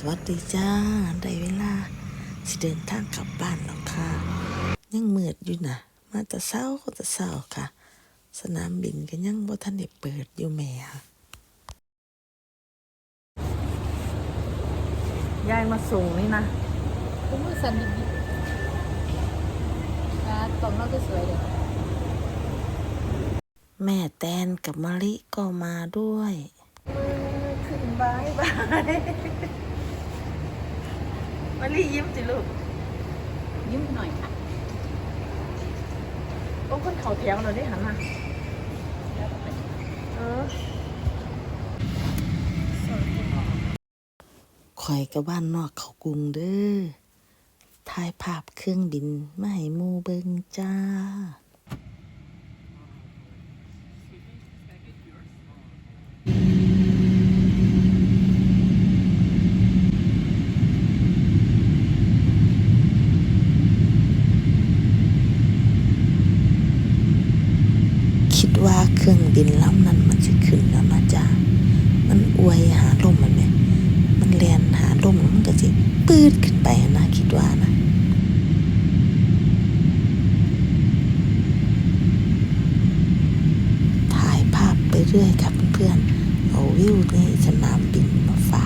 สวัสดีจ้าได้เวลา สิเดินทางกลับบ้านแล้วค่ะ ยังมืดอยู่นะมาแต่เช้าก็แต่เช้าค่ะ สนามบินก็ยังบ่ทันได้เปิดอยู่แหม่ยายมาส่งนี่นะผมมือสั่นดิบๆนะกล่องเราก็สวยเลยแม่แตนกับมะลิก็มาด้วยขึ้นบายบาย มารียิ้มสิลูก ยิ้มหน่อยค่ะ โอ้คนเขาแถวเราได้หันมาแล้วก็ไปเออข่อยกับบ้านนอกเขากรุงเด้อถ่ายภาพเครื่องบินมาให้หมู่เบิงจ้า คิด ว่าเครื่องบินลำนั้นมันจะขึ้นแล้วนะจ๊ะมันอวยหาลมมันไหมมันแลนหาลมแล้วมันก็สิปืดขึ้นไปนะคิดว่านะถ่ายภาพไปเรื่อยครับเพื่อนๆเอาวิวในสนามบินมาฝาก